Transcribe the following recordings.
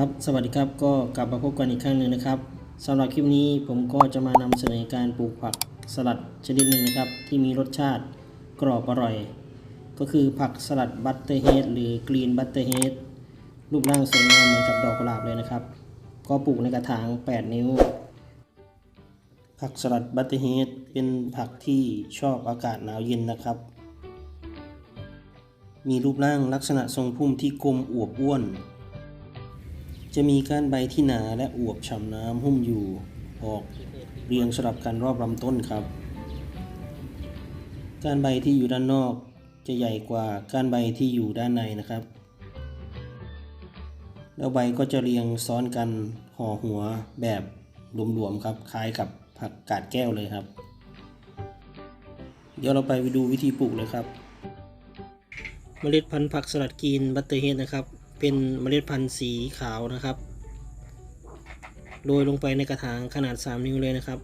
ครับสวัสดีครับก็กลับมาพบกันอีกครั้งหนึ่งนะครับสำหรับคลิปนี้ผมก็จะมานำเสนอการปลูกผักสลัดชนิดหนึ่งนะครับ ที่มีรสชาติกรอบอร่อย ก็คือผักสลัดบัตเตอร์เฮดหรือกรีนบัตเตอร์เฮดรูปร่างสวยงามเหมือนกับดอกกุหลาบเลยนะครับ ก็ปลูกในกระถาง 8 นิ้ว ผักสลัดบัตเตอร์เฮดเป็นผักที่ชอบอากาศหนาวเย็นนะครับ มีรูปร่างลักษณะทรงพุ่มที่กลมอวบอ้วน จะมีก้านใบที่หนาและอวบฉ่ำน้ำหุ้มอยู่ ออกเรียงสลับกันรอบลำต้นครับ ก้านใบที่อยู่ด้านนอกจะใหญ่กว่าก้านใบที่อยู่ด้านในนะครับ แล้วใบก็จะเรียงซ้อนกันห่อหัวแบบหลวมๆครับ คล้ายกับผักกาดแก้วเลยครับ เดี๋ยวเราไปดูวิธีปลูกเลยครับ เมล็ดพันธุ์ผักสลัดกรีนบัตเตอร์เฮดนะครับ เป็นเมล็ดพันธุ์สีขาวนะครับ โรยลงไปในกระถางขนาด 3 นิ้วเลยนะครับ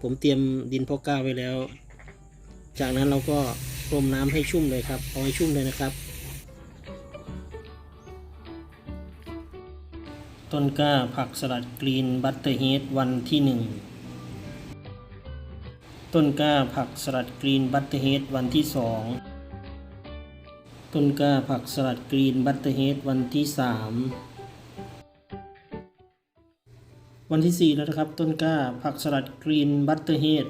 ผมเตรียมดินพาะกล้าไว้แล้ว จากนั้นเราก็พรมน้ำให้ชุ่มเลยครับเอาให้ชุ่มเลยนะครับ ต้นกล้าผักสลัดกรีนบัตเตอร์เฮดวันที่ 1 ต้นกล้าผักสลัดกรีนบัตเตอร์เฮดวันที่ 2 ต้นกล้าผักสลัดกรีนบัตเตอร์เฮดวันที่ 3 วันที่ 4 แล้วนะครับ ต้นกล้าผักสลัดกรีนบัตเตอร์เฮด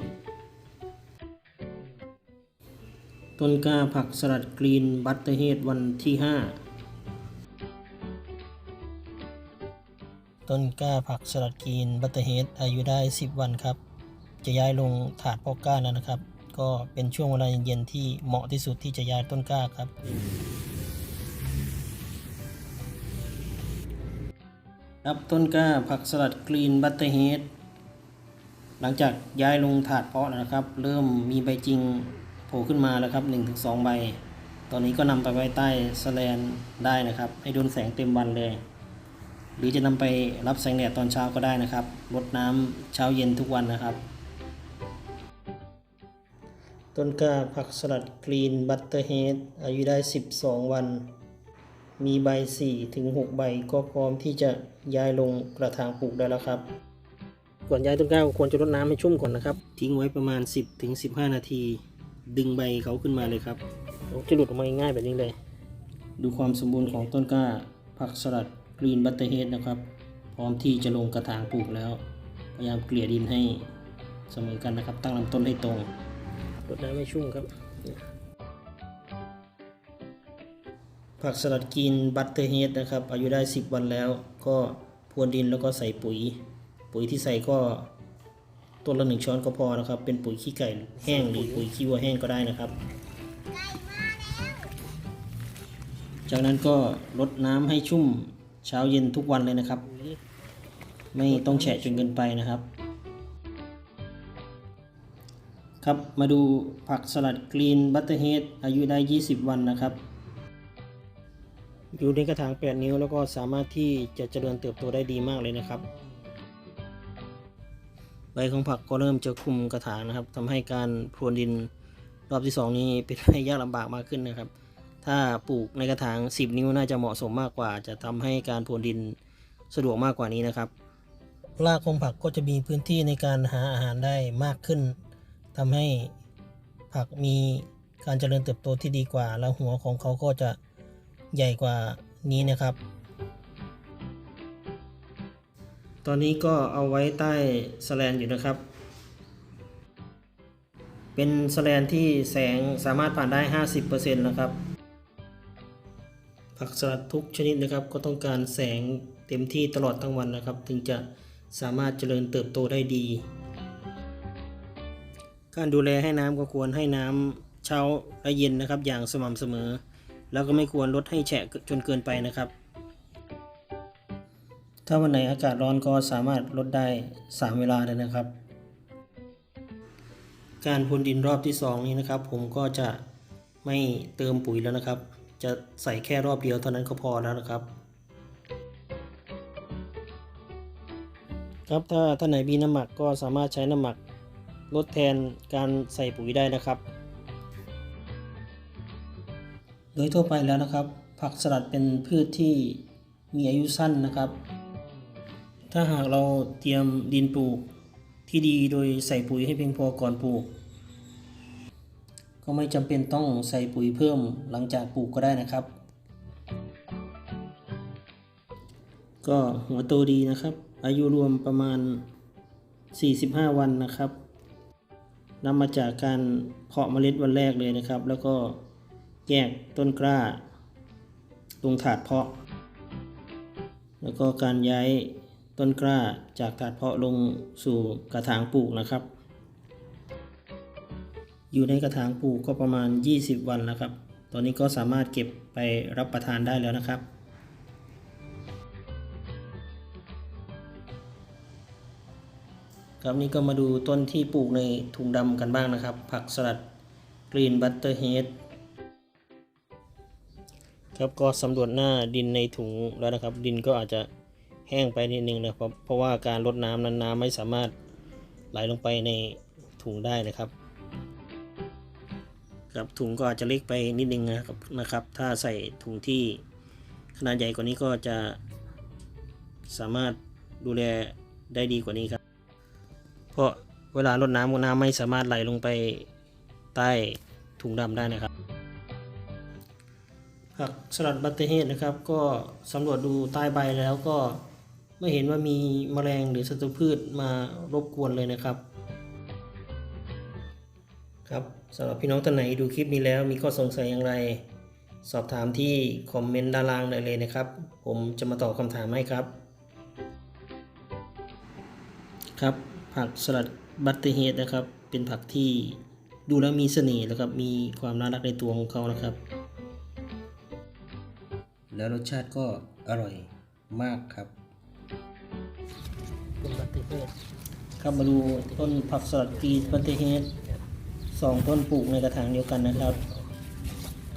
ต้นกล้าผักสลัดกรีนบัตเตอร์เฮดวันที่ 5 ต้นกล้าผักสลัดกรีนบัตเตอร์เฮดอายุได้ 10 วันครับ จะย้ายลงถาดพาะกล้าแล้วนะครับ ก็เป็นช่วงเวลาเย็นๆที่เหมาะที่สุดที่จะย้ายต้นกล้าครับ ครับต้นกล้าผักสลัดกรีนบัตเตอร์เฮดหลังจากย้ายลงถาดเพาะแล้วนะครับ เริ่มมีใบจริงโผล่ขึ้นมาแล้วครับ1-2ใบ ตอนนี้ก็นำไปไว้ใต้สแลนได้นะครับ ให้โดนแสงเต็มวันเลย หรือจะนำไปรับแสงแดดตอนเช้าก็ได้นะครับรดน้ำเช้าเย็นทุกวันนะครับ ต้นกล้าผักสลัดกรีนบัตเตอร์เฮดอายุได้ 12 วัน มีใบ 4 ถึง 6 ใบก็พร้อมที่จะย้ายลงกระถางปลูกได้แล้วครับ ก่อนย้ายต้นกล้าก็ควรจะรดน้ำให้ชุ่มก่อนนะครับ ทิ้งไว้ประมาณ 10ถึง15 นาที ดึงใบเขาขึ้นมาเลยครับจะหลุดออกมาง่ายๆแบบนี้เลย ดูความสมบูรณ์ของต้นกล้าผักสลัดกรีนบัตเตอร์เฮดนะครับ พร้อมที่จะลงกระถางปลูกแล้ว พยายามเกลี่ยดินให้เสมอกันนะครับ ตั้งลำต้นให้ตรง รดน้ำให้ชุ่มครับ ผักสลัดกรีนบัตเตอร์เฮดนะครับ อายุได้ 10 วันแล้ว ก็พรวนดินแล้วก็ใส่ปุ๋ย ปุ๋ยที่ใส่ก็ต้นละหนึ่งช้อนก็พอนะครับ เป็นปุ๋ยขี้ไก่แห้งหรือปุ๋ยขี้วัวแห้งก็ได้นะครับ จากนั้นก็รดน้ำให้ชุ่มเช้าเย็นทุกวันเลยนะครับ ไม่ต้องแฉะจนเกินไปนะครับ ครับมาดูผักสลัดกรีนบัตเตอร์เฮดอายุได้ 20 วันนะครับ อยู่ในกระถาง 8 นิ้วแล้วก็สามารถที่จะเจริญเติบโตได้ดีมากเลยนะครับ ใบของผักก็เริ่มจะคุมกระถางนะครับทำให้การพรวนดินรอบที่ 2 นี้เป็นไปยากลำบากมากขึ้นนะครับ ถ้าปลูกในกระถาง 10 นิ้วน่าจะเหมาะสมมากกว่า จะทำให้การพรวนดินสะดวกมากกว่านี้นะครับรากของผักก็จะมีพื้นที่ในการหาอาหารได้มากขึ้น ทำให้ผักมีการเจริญเติบโตที่ดีกว่า แล้วหัวของเขาก็จะใหญ่กว่านี้นะครับ ตอนนี้ก็เอาไว้ใต้สแลนอยู่นะครับ เป็นสแลนที่แสงสามารถผ่านได้ 50%นะครับ ผักสลัดทุกชนิดนะครับ ก็ต้องการแสงเต็มที่ตลอดทั้งวันนะครับ ถึงจะสามารถเจริญเติบโตได้ดี การดูแลให้น้ำก็ควรให้น้ำเช้าและเย็นนะครับ อย่างสม่ำเสมอ แล้วก็ไม่ควรลดให้แฉะจนเกินไปนะครับ ถ้าวันไหนอากาศร้อนก็สามารถลดได้ 3 เวลาเลยนะครับ การพรวนดินรอบที่ 2 นี้นะครับ ผมก็จะไม่เติมปุ๋ยแล้วนะครับ จะใส่แค่รอบเดียวเท่านั้นก็พอแล้วนะครับครับถ้าท่านไหนมีน้ำหมักก็สามารถใช้น้ำหมัก ลดแทนการใส่ปุ๋ยได้นะครับ โดยทั่วไปแล้วนะครับ ผักสลัดเป็นพืชที่มีอายุสั้นนะครับ ถ้าหากเราเตรียมดินปลูกที่ดีโดยใส่ปุ๋ยให้เพียงพอก่อนปลูก ก็ไม่จำเป็นต้องใส่ปุ๋ยเพิ่มหลังจากปลูกก็ได้นะครับ ก็หัวโตดีนะครับ อายุรวมประมาณ 45 วันนะครับ นำมาจากการเพาะเมล็ดวันแรกเลยนะครับ แล้วก็แยกต้นกล้าลงถาดเพาะ แล้วก็การย้ายต้นกล้าจากถาดเพาะลงสู่กระถางปลูกนะครับ อยู่ในกระถางปลูกก็ประมาณ 20 วันแล้วครับ ตอนนี้ก็สามารถเก็บไปรับประทานได้แล้วนะครับ ครับนี่ก็มาดูต้นที่ปลูกในถุงดำกันบ้างนะครับ ผักสลัดกรีนบัตเตอร์เฮดครับก็สำรวจหน้าดินในถุงแล้วนะครับ ดินก็อาจจะแห้งไปนิดนึงนะครับเพราะว่าการลดน้ำนั้นน้ำไม่สามารถไหลลงไปในถุงได้นะครับครับถุงก็อาจจะเล็กไปนิดนึงนะครับนะครับ ถ้าใส่ถุงที่ขนาดใหญ่กว่านี้ก็จะสามารถดูแลได้ดีกว่านี้ครับ เพราะเวลารดน้ำน้ำไม่สามารถไหลลงไปใต้ถุงดำได้นะครับผักสลัดบัตเตอร์เฮดนะครับ ก็สำรวจดูใต้ใบแล้วก็ไม่เห็นว่ามีแมลงหรือศัตรูพืชมารบกวนเลยนะครับครับสำหรับพี่น้องท่านไหนดูคลิปนี้แล้วมีข้อสงสัยอย่างไร สอบถามที่คอมเมนต์ด้านล่างได้เลยนะครับ ผมจะมาตอบคำถามให้ครับ ครับ ผักสลัดบัตเตอร์เฮดนะครับ เป็นผักที่ดูแล้วมีเสน่ห์แล้วครับ มีความน่ารักในตัวของเขานะครับ แล้วรสชาติก็อร่อยมากครับเป็นบัตเตอร์เฮดครับมาดูต้นผักสลัดกรีนบัตเตอร์เฮดสองต้นปลูกในกระถางเดียวกันนะครับ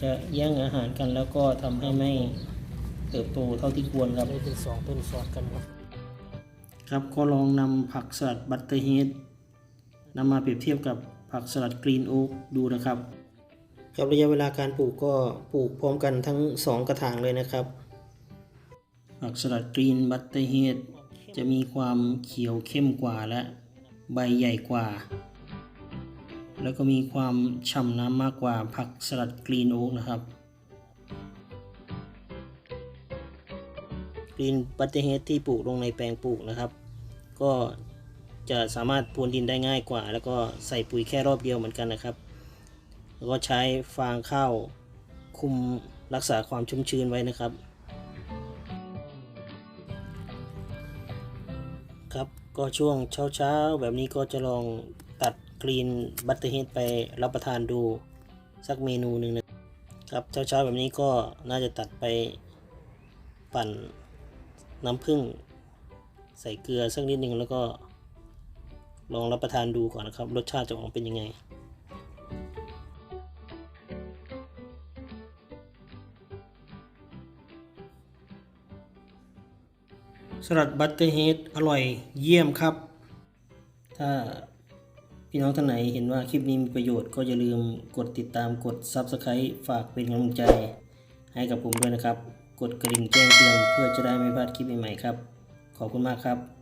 จะแย่งอาหารกันแล้วก็ทำให้ไม่เติบโตเท่าที่ควรครับเป็นสองต้นสอดกันครับ ครับก็ลองนำผักสลัดบัตเตอร์เฮดนำมาเปรียบเทียบกับผักสลัดกรีนโอ๊กดูนะครับ ครับระยะเวลาการปลูกก็ปลูกพร้อมกันทั้ง 2 กระถางเลยนะครับ ผักสลัดกรีนบัตเตอร์เฮดจะมีความเขียวเข้มกว่าและใบใหญ่กว่า แล้วก็มีความฉ่ำน้ำมากกว่าผักสลัดกรีนโอ๊กนะครับ กรีนบัตเตอร์เฮดที่ปลูกลงในแปลงปลูกนะครับ ก็จะสามารถพรวนดินได้ง่ายกว่า แล้วก็ใส่ปุ๋ยแค่รอบเดียวเหมือนกันนะครับ แล้วก็ใช้ฟางข้าวคุมรักษาความชุ่มชื้นไว้นะครับ ครับก็ช่วงเช้าๆ แบบนี้ก็จะลองตัดกรีนบัตเตอร์เฮดไปรับประทานดูสักเมนูหนึ่งนะครับเช้าๆแบบนี้ก็น่าจะตัดไปปั่น น้ำผึ้งใส่เกลือสักนิดหนึ่งแล้วก็ลองรับประทานดูก่อนนะครับ รสชาติจะออกมาเป็นยังไง สลัดบัตเตอร์เฮดอร่อยเยี่ยมครับ ถ้าพี่น้องท่านไหนเห็นว่าคลิปนี้มีประโยชน์ก็อย่าลืมกดติดตามกด Subscribe ฝากเป็นกำลังใจให้กับผมด้วยนะครับ กดกระดิ่งแจ้งเตือนเพื่อจะได้ไม่พลาดคลิปใหม่ๆครับ ขอบคุณมากครับ